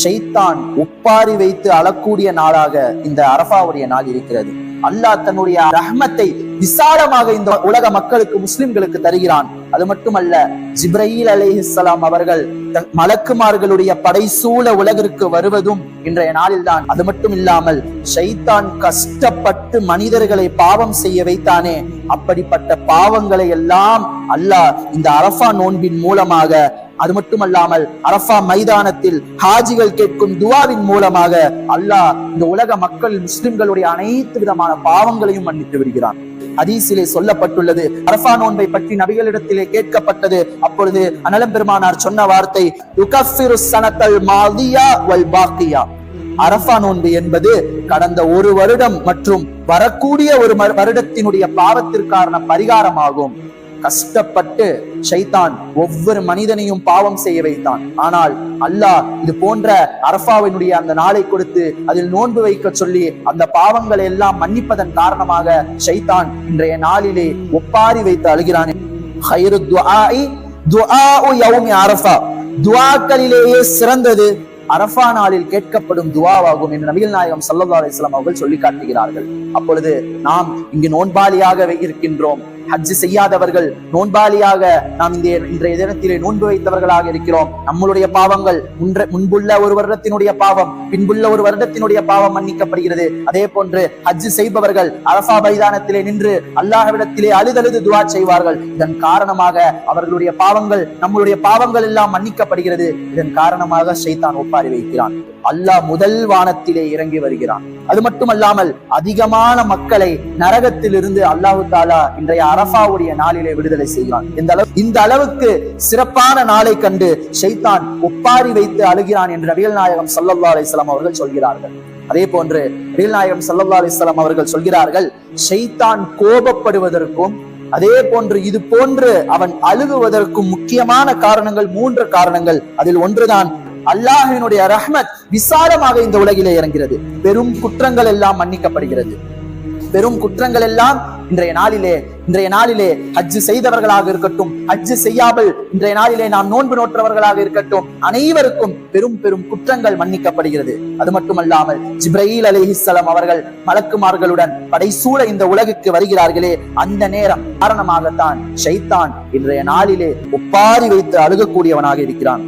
ஷைத்தான் ஒப்பாரி வைத்து அழக்கூடிய நாளாக இந்த அரபாவுடைய நாள் இருக்கிறது. அல்லாஹ் தன்னுடைய ரஹ்மத்தை விசாலமாக இந்த உலக மக்களுக்கு முஸ்லிம்களுக்கு தருகிறான். அது மட்டுமல்ல ஜிப்ரஹீல் அலைஹிஸ்ஸலாம் அவர்கள் மலக்குமார்களுடைய படைசூழ உலகிற்கு வருவதும் இன்றைய நாளில்தான். அது மட்டும் இல்லாமல் ஷைத்தான் கஷ்டப்பட்டு மனிதர்களை பாவம் செய்ய வைத்தானே. அப்படிப்பட்ட பாவங்களை எல்லாம் அல்லாஹ் இந்த அரஃபா நோன்பின் மூலமாக அது மட்டுமல்லாமல் அரஃபா மைதானத்தில் ஹாஜிகள் கேட்கும் துவாவின் மூலமாக அல்லாஹ் இந்த உலக மக்கள் முஸ்லிம்களுடைய அனைத்து விதமான பாவங்களையும் மன்னித்து விடுகிறான். ஹதீஸிலே சொல்லப்பட்டுள்ளது அரஃபா நோன்பை பற்றி நபிகளிடத்திலே கேட்கப்பட்டது. அப்பொழுது அனலம் பெருமானார் சொன்ன வார்த்தை யுகஃபிரு சனத்தல் மாதியா வல் பாக்கியா. அரஃபா நோன்பு என்பது கடந்த ஒரு வருடம் மற்றும் வரக்கூடிய ஒரு வருடத்தினுடைய பாவத்திற்கான பரிகாரமாகும். கஷ்டப்பட்டு ஷைத்தான் ஒவ்வொரு மனிதனையும் பாவம் செய்ய வைத்தான். ஆனால் அல்லாஹ் இது போன்ற அரஃபாவினுடைய அந்த நாளை கொடுத்து அதில் நோன்பு வைக்க சொல்லி அந்த பாவங்களை எல்லாம் மன்னிப்பதன் காரணமாக ஷைத்தான் இன்றைய நாளிலே ஒப்பாரி வைத்து அழுகிறான். துவாக்களிலேயே அரஃபா. சிறந்தது அரஃபா நாளில் கேட்கப்படும் துவாவாகும் என்று நபிகள் நாயகம் சல்லா அலிஸ்லாம் அவர்கள் சொல்லி காட்டுகிறார்கள். அப்பொழுது நாம் இங்கு நோன்பாளியாக இருக்கின்றோம். ஹஜ் செய்யாதவர்கள் நோன்பாளியாக நாம் இந்த இன்றைய தினத்திலே நோன்பு வைத்தவர்களாக இருக்கிறோம். நம்மளுடைய பாவங்கள் முன்ற முன்புள்ள ஒரு வருடத்தினுடைய பாவம் பின்புள்ள ஒரு வருடத்தினுடைய பாவம் மன்னிக்கப்படுகிறது. அதே போன்று ஹஜ் செய்பவர்கள் அரசா மைதானத்திலே நின்று அல்லாஹ்விடத்திலே அழுதழுது துவா செய்வார்கள். இதன் காரணமாக அவர்களுடைய பாவங்கள் நம்மளுடைய பாவங்கள் எல்லாம் மன்னிக்கப்படுகிறது. இதன் காரணமாக ஷைத்தான் ஒப்பாரி வைக்கிறான். அல்லாஹ் முதல் வானத்திலே இறங்கி வருகிறான். அது மட்டுமல்லாமல் அதிகமான மக்களை நரகத்தில் இருந்து அல்லாஹு தாலா இன்றைய அரஃபாவுடைய நாளிலே விடுதலை செய்கிறான் இந்த அளவு இந்த அளவுக்கு சிறப்பான நாளை கண்டு ஷைத்தான் ஒப்பாரி வைத்து அழுகிறான் என்று நபிகள் நாயகம் ஸல்லல்லாஹு அலிஸ்லாம் அவர்கள் சொல்கிறார்கள். அதே போன்று நபிகள் நாயகம் ஸல்லல்லாஹு அலைஹி அவர்கள் சொல்கிறார்கள் ஷைத்தான் கோபப்படுவதற்கும் அதே போன்று இது போன்று அவன் அழுகுவதற்கும் முக்கியமான காரணங்கள் மூன்று காரணங்கள். அதில் ஒன்றுதான் அல்லாஹினுடைய ரஹ்மத் விசாலமாக இந்த உலகிலே இறங்கிறது. பெரும் குற்றங்கள் எல்லாம் மன்னிக்கப்படுகிறது. பெரும் குற்றங்கள் எல்லாம் இன்றைய நாளிலே இன்றைய நாளிலே ஹஜ் செய்தவர்களாக இருக்கட்டும் ஹஜ் செய்யாமல் இன்றைய நாளிலே நாம் நோன்பு நோற்றவர்களாக இருக்கட்டும் அனைவருக்கும் பெரும் பெரும் குற்றங்கள் மன்னிக்கப்படுகிறது. அது மட்டுமல்லாமல் ஜிப்ரஹீல் அலைஹிஸ்ஸலாம் அவர்கள் மலக்குமார்களுடன் படைசூழ இந்த உலகுக்கு வருகிறார்களே அந்த நேரம் காரணமாகத்தான் ஷைத்தான் இன்றைய நாளிலே ஒப்பாரி வைத்து அழுகக்கூடியவனாக இருக்கிறான்.